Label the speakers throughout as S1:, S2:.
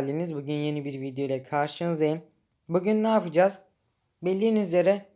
S1: geldiniz. Bugün yeni bir video ile karşınızdayım. Bugün ne yapacağız? Bildiğiniz üzere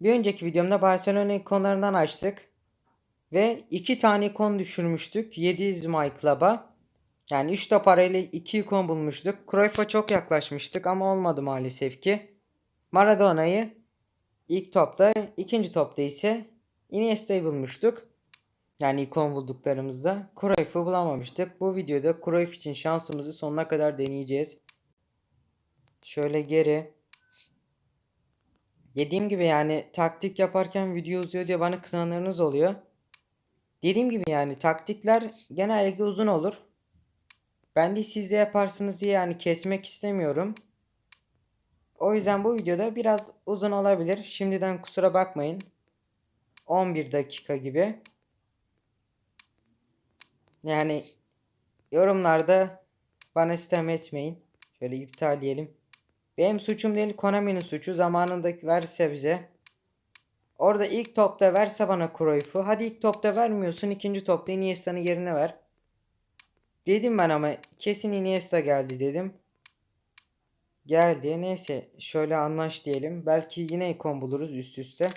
S1: bir önceki videomda Barcelona ikonlarından açtık. Ve iki tane ikon düşürmüştük. 700 My Club'a. Yani 3 de parayla 2 ikon bulmuştuk. Cruyff'a çok yaklaşmıştık ama olmadı maalesef ki. Maradona'yı ilk topta, ikinci topta ise Iniesta'yı bulmuştuk. Yani ikon bulduklarımızda Cruyff'u bulamamıştık. Bu videoda Cruyff için şansımızı sonuna kadar deneyeceğiz. Şöyle geri. Dediğim gibi yani taktik yaparken video uzuyor diye bana kızanlarınız oluyor. Dediğim gibi yani taktikler genellikle uzun olur. Ben de siz de yaparsınız diye yani kesmek istemiyorum. O yüzden bu videoda biraz uzun olabilir. Şimdiden kusura bakmayın. 11 dakika gibi. Yani yorumlarda bana sistem etmeyin. Şöyle iptal diyelim. Benim suçum değil Konami'nin suçu. Zamanında verse bize. Orada ilk topta verse bana Cruyff'u. Hadi ilk topta vermiyorsun. ikinci topta Iniesta'nın yerine ver. Dedim ben ama kesin Iniesta geldi dedim. Geldi. Neyse şöyle anlaş diyelim. Belki yine ikon buluruz üst üste.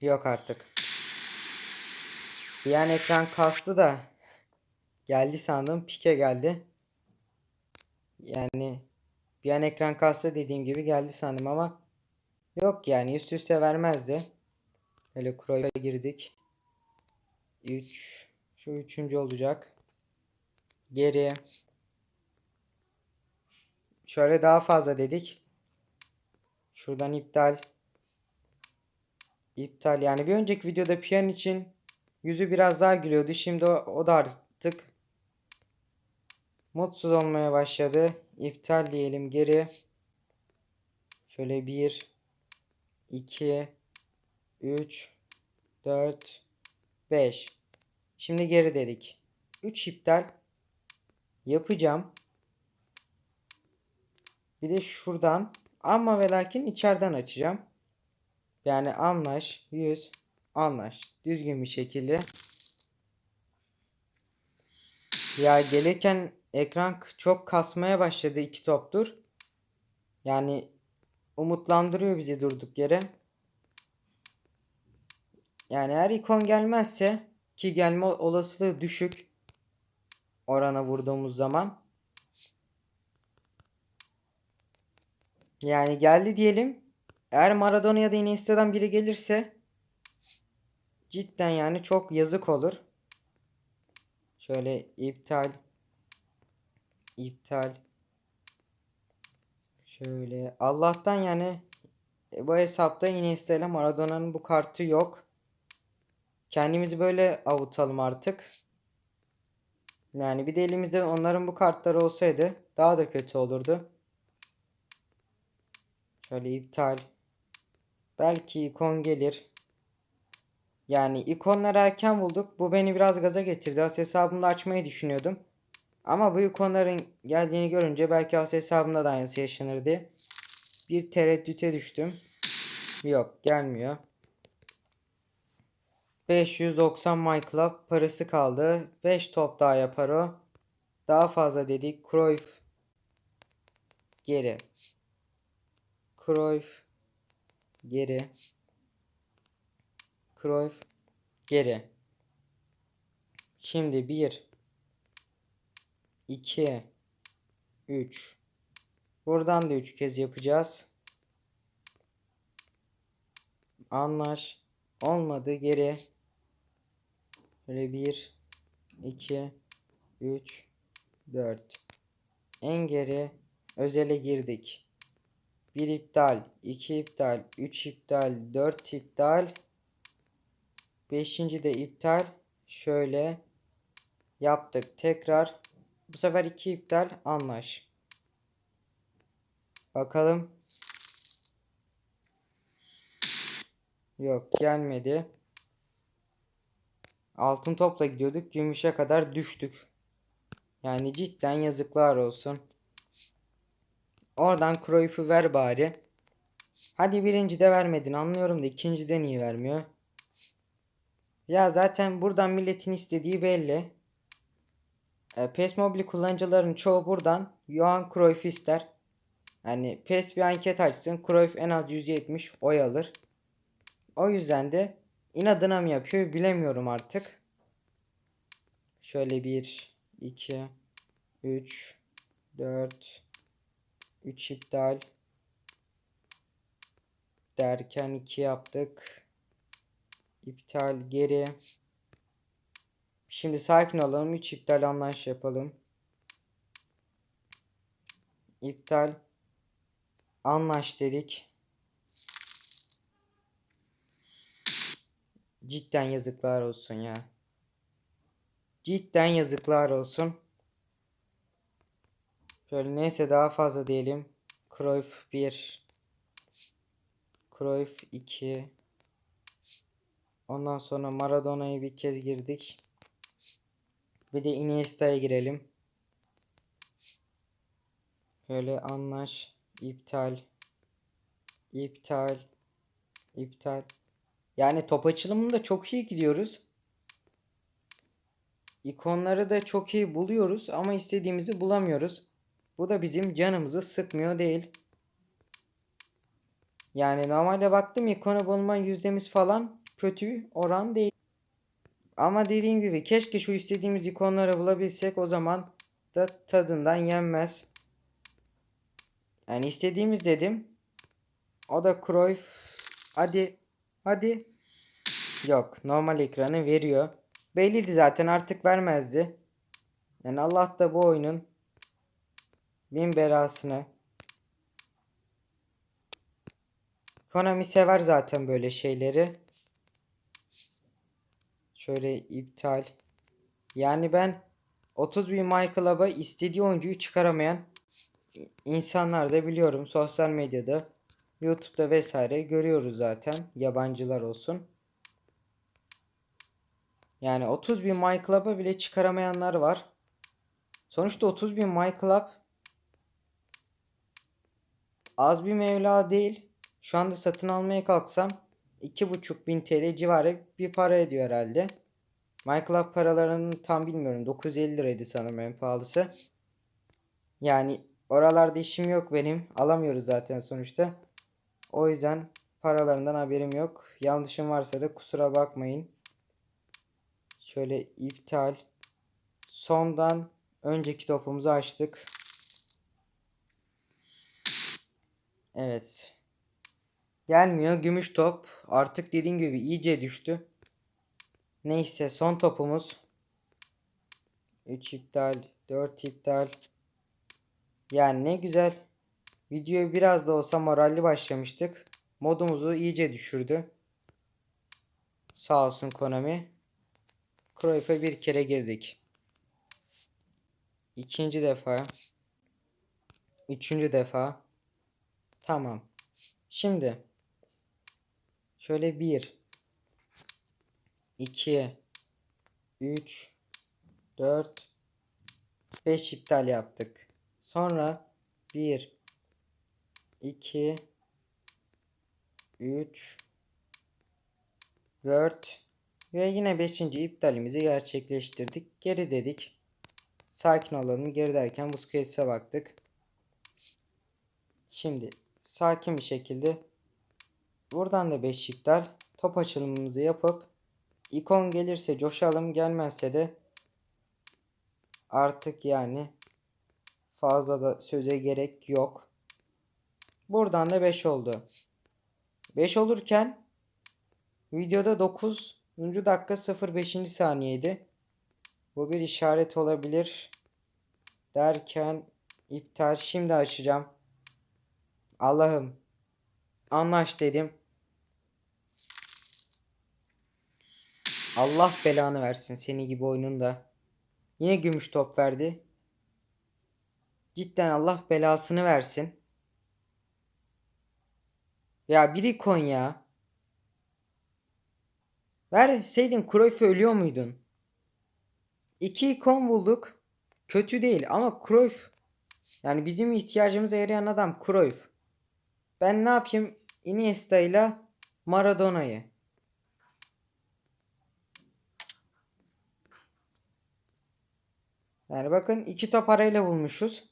S1: Yok artık. An ekran kastı da geldi sandım. Pike geldi. Yani bir an ekran kastı dediğim gibi geldi sandım ama yok yani üst üste vermezdi. Böyle Cruyff'a girdik. 3 şu üçüncü olacak. Geri. Şöyle daha fazla dedik. Şuradan iptal. İptal yani bir önceki videoda piyan için yüzü biraz daha gülüyordu. Şimdi o, o da artık mutsuz olmaya başladı. İptal diyelim geri. Şöyle 1 2 3 4 5 Şimdi geri dedik. 3 iptal yapacağım. Bir de şuradan ama ve lakin içeriden açacağım. Yani anlaş 100 anlaş düzgün bir şekilde. Ya gelirken ekran çok kasmaya başladı iki toptur. Yani umutlandırıyor bizi durduk yere. Yani her ikon gelmezse ki gelme olasılığı düşük orana vurduğumuz zaman. Yani geldi diyelim. Eğer Maradona ya da Iniesta'dan biri gelirse cidden yani çok yazık olur. Şöyle iptal iptal şöyle Allah'tan yani bu hesapta Iniesta ile Maradona'nın bu kartı yok. Kendimizi böyle avutalım artık. Yani bir de elimizde onların bu kartları olsaydı daha da kötü olurdu. Şöyle iptal. Belki ikon gelir. Yani ikonları erken bulduk. Bu beni biraz gaza getirdi. As hesabımda açmayı düşünüyordum. Ama bu ikonların geldiğini görünce belki as hesabımda da aynısı yaşanır diye bir tereddüte düştüm. Yok gelmiyor. 590 My Club parası kaldı. 5 top daha yapar o. Daha fazla dedik. Cruyff geri. Cruyff geri. Cruyff geri. Şimdi 1 2 3 Buradan da 3 kez yapacağız. Anlaş. Olmadı geri. Böyle 1 2 3 4 En geri özele girdik. 1 iptal, 2 iptal, 3 iptal, 4 iptal. 5. de iptal. Şöyle yaptık. Tekrar bu sefer 2 iptal anlaş. Bakalım. Yok gelmedi. Altın topla gidiyorduk. Gümüşe kadar düştük. Yani cidden yazıklar olsun. Oradan Cruyff'u ver bari. Hadi birinci de vermedin anlıyorum da ikinci de niye vermiyor? Ya zaten buradan milletin istediği belli. E, PES Mobile kullanıcıların çoğu buradan Johan Cruyff ister. Yani PES bir anket açsın. Cruyff en az 170 oy alır. O yüzden de inadına mı yapıyor bilemiyorum artık. Şöyle 1, 2, 3, 4, 3 iptal. Derken 2 yaptık. İptal geri. Şimdi sakin olalım. 3 iptal anlaş yapalım. İptal. Anlaş dedik. Cidden yazıklar olsun ya. Cidden yazıklar olsun. Şöyle neyse daha fazla diyelim. Cruyff 1. Cruyff 2. Ondan sonra Maradona'yı bir kez girdik. Bir de Iniesta'ya girelim. Böyle anlaş, iptal, iptal, iptal. Yani top açılımında çok iyi gidiyoruz. İkonları da çok iyi buluyoruz ama istediğimizi bulamıyoruz. Bu da bizim canımızı sıkmıyor değil. Yani normalde baktım ikonu bulma yüzdemiz falan kötü oran değil. Ama dediğim gibi keşke şu istediğimiz ikonları bulabilsek o zaman da tadından yenmez. Yani istediğimiz dedim. O da Cruyff. Hadi. Hadi. Yok. Normal ekranı veriyor. Belliydi zaten artık vermezdi. Yani Allah da bu oyunun bin belasını. Konami sever zaten böyle şeyleri. Şöyle iptal. Yani ben 30 bin My istediği oyuncuyu çıkaramayan insanlar da biliyorum sosyal medyada, YouTube'da vesaire görüyoruz zaten. Yabancılar olsun. Yani 30 bin My bile çıkaramayanlar var. Sonuçta 30 bin My az bir mevla değil. Şu anda satın almaya kalksam 2,5 bin TL civarı bir para ediyor herhalde. Club paralarını tam bilmiyorum. 950 liraydı sanırım en pahalısı. Yani oralarda işim yok benim. Alamıyoruz zaten sonuçta. O yüzden paralarından haberim yok. Yanlışım varsa da kusura bakmayın. Şöyle iptal. Sondan önceki topumuzu açtık. Evet. Gelmiyor. Gümüş top. Artık dediğim gibi iyice düştü. Neyse son topumuz. 3 iptal. 4 iptal. Yani ne güzel. Videoyu biraz da olsa moralli başlamıştık. Modumuzu iyice düşürdü. Sağ olsun Konami. Cruyff'e bir kere girdik. İkinci defa. Üçüncü defa. Tamam. Şimdi. Şöyle bir. 2 3 4 5 iptal yaptık. Sonra 1 2 3 4 ve yine 5. iptalimizi gerçekleştirdik. Geri dedik. Sakin olalım. Geri derken Busquets'e baktık. Şimdi sakin bir şekilde buradan da 5 iptal top açılımımızı yapıp ikon gelirse coşalım gelmezse de artık yani fazla da söze gerek yok. Buradan da 5 oldu. 5 olurken videoda 9. dakika 05. saniyeydi. Bu bir işaret olabilir. Derken iptal şimdi açacağım. Allah'ım anlaş dedim. Allah belanı versin seni gibi oyununda. Yine gümüş top verdi. Cidden Allah belasını versin. Ya bir ikon ya. Verseydin Cruyff'u ölüyor muydun? İki ikon bulduk. Kötü değil ama Cruyff yani bizim ihtiyacımıza yarayan adam Cruyff. Ben ne yapayım? Iniesta ile Maradona'yı. Yani bakın iki top arayla bulmuşuz.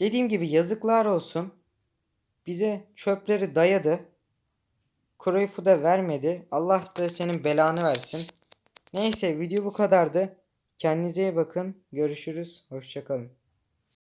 S1: Dediğim gibi yazıklar olsun. Bize çöpleri dayadı. Cruyff'u da vermedi. Allah da senin belanı versin. Neyse video bu kadardı. Kendinize iyi bakın. Görüşürüz. Hoşçakalın.